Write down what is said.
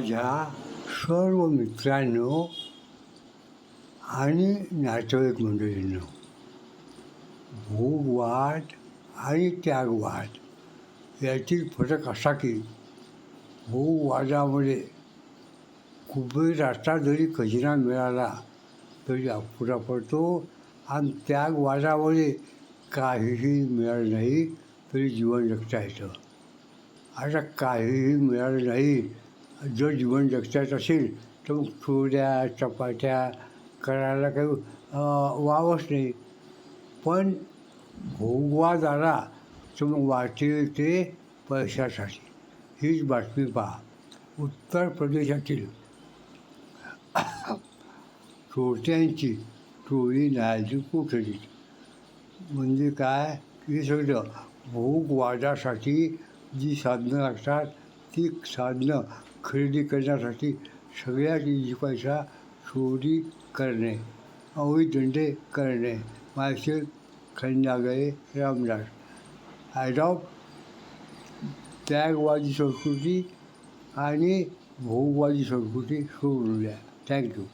माझ्या सर्व मित्रांनो आणि नातेवाईक मंडळींनो भोगवाद आणि त्यागवाद यातील फरक असा की भोगवादामध्ये कुबेराचा जरी खजिना मिळाला तरी अपुरा पडतो आणि त्यागवादामध्ये काहीही मिळालं नाही तरी जीवन जगता येतं. आता काहीही मिळालं नाही जर जीवन जगता असेल तर मग चोऱ्या चपात्या करायला काही वावच नाही. पण भोगवाद आला तर मग वाटेल ते पैशासाठी. हीच बातमी पहा. उत्तर प्रदेशातील चोरट्यांची टोळी न्यायाची कोठडी म्हणजे काय? हे सगळं भोगवादासाठी जी साधनं लागतात ती साधनं खरेदी करण्यासाठी सगळ्यात इजी पैसा चोरी करणे अवैधंडे करणे माझे खंडागळे रामदास. ॲडॉप त्यागवादी संस्कृती आणि भोगवादी संस्कृती सोडून द्या. थँक्यू